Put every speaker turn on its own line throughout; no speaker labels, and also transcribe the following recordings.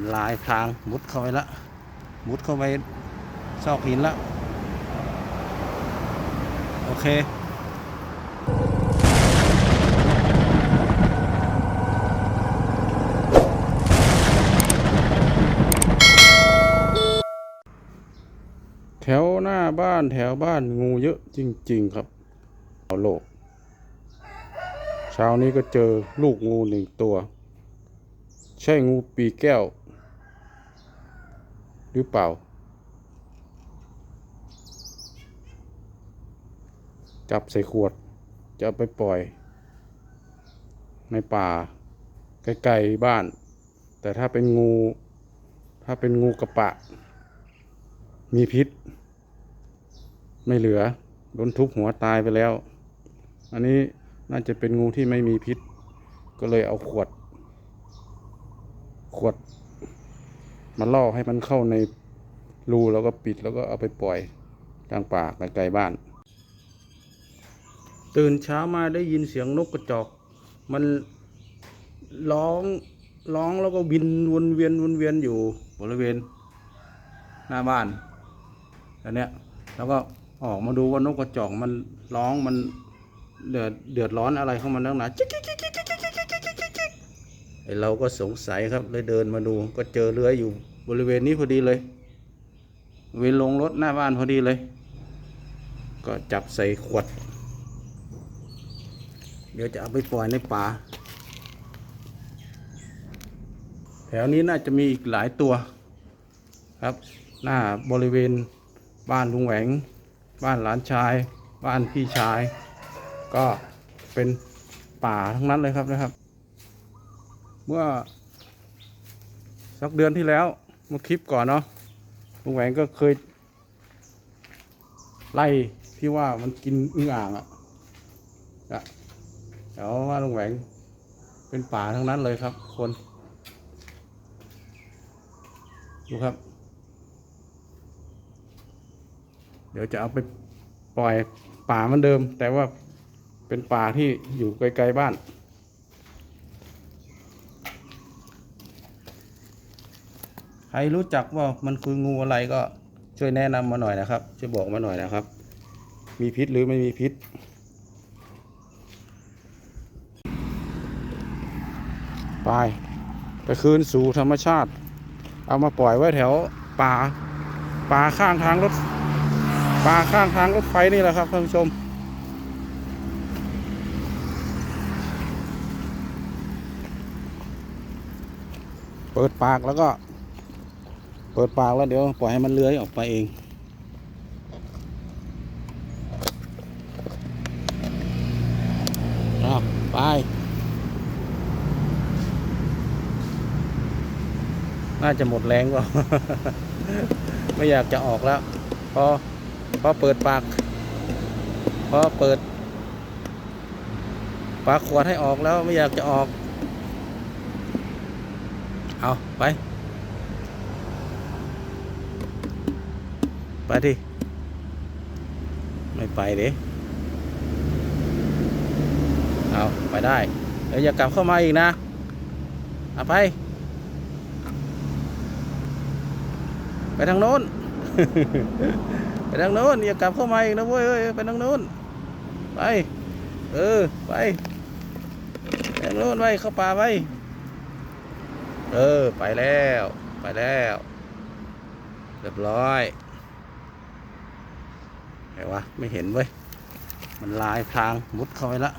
มันลายทางมุดเข้าไปละ มุดเข้าไปซอกหินละ โอเคแถวหน้าบ้านแถวบ้านงูเยอะจริง ๆ ครับเอาโลกเช้านี้ก็เจอลูกงูหนึ่งตัว ใช่งูปีแก้ว รือเปล่า จับใส่ขวด จะไปปล่อย ในป่าใกล้ๆบ้าน แต่ถ้าเป็นงู ถ้าเป็นงูกระปะ มีพิษ ไม่เหลือโดนทุบหัวตายไปแล้ว อันนี้น่าจะเป็นงูที่ไม่มีพิษ ก็เลยเอาขวด ขวด มาล่อให้มันเข้าในรูแล้วก็ปิดแล้วก็เอาไปปล่อยกลางป่าไกลๆบ้าน ตื่นเช้ามาได้ยินเสียงนกกระจอก มันร้องร้องแล้วก็บินวนเวียนวนเวียนอยู่บริเวณ หน้าบ้านอันเนี้ยแล้วก็ออกมาดูว่านกกระจอกมันร้องมันเดือดเดือดร้อนอะไรเข้ามานักหนาจิกจิกจิกจิกจิกจิกจิกจิกไอเราก็สงสัยครับเลยเดินมาดูก็เจอเรือยอยู่ บริเวณนี้พอดีเลย เวลงรถหน้าบ้านพอดีเลย ก็จับใส่ขวด เดี๋ยวจะเอาไปปล่อยในป่า แถวนี้น่าจะมีอีกหลายตัวครับ หน้าบริเวณบ้านลุงแหวง บ้านหลานชาย บ้านพี่ชาย ก็เป็นป่าทั้งนั้นเลยครับนะครับ เมื่อสักเดือนที่แล้ว เมื่อคลิปก่อนเนาะลุงแหวงก็เคย ไล่ที่ว่ามันกินอึ่งอ่างอะอะแถวว่าลุงแหวงเป็นป่าทั้งนั้นเลยครับ คน ดูครับ เดี๋ยวจะเอาไปปล่อยป่าเหมันเดิม แต่ว่าเป็นป่าที่อยู่ไกลๆบ้าน ใครรู้จักว่ามันคืองูอะไรก็ช่วยแนะนำมาหน่อยนะครับ ช่วยบอกมาหน่อยนะครับ มีพิษหรือไม่มีพิษ ไปไปคืนสู่ธรรมชาติ เอามาปล่อยไว้แถวป่าป่าข้างทางรถป่าข้างทางรถไฟนี่แหละครับท่านผู้ชมเปิดปากแล้วก็ ปิดปากแล้วเดี๋ยวปล่อยให้มันเลื้อยออกไปเองอ้าไปน่าจะหมดแรงก็ไม่อยากจะออกแล้ว พอ พอเปิดปาก พอเปิด ปากขวดให้ออกแล้วไม่อยากจะออก เอาไป ไปดิ ไม่ไปเดิเอาไปได้ เดี๋ยวอย่ากลับเข้ามาอีกนะเอาไป ไปทางโน้น ไปทางโน้นอย่ากลับเข้ามาอีกนะเว้ยไปทางโน้น ไป เออ ไปไปทางโน้นไปเข้าป่าไป เออ ไปแล้ว ไปแล้ว เรียบร้อย ไหนวะไม่เห็นเว้ย มันลายทางมุดเข้าไปละ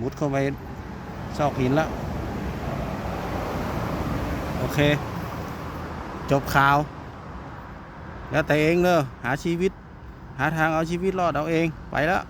มุดเข้าไปซอกหินละโอเค จบข่าว แล้วแต่เองเนอะหาชีวิต หาทางเอาชีวิตรอดเอาเองไปแล้ว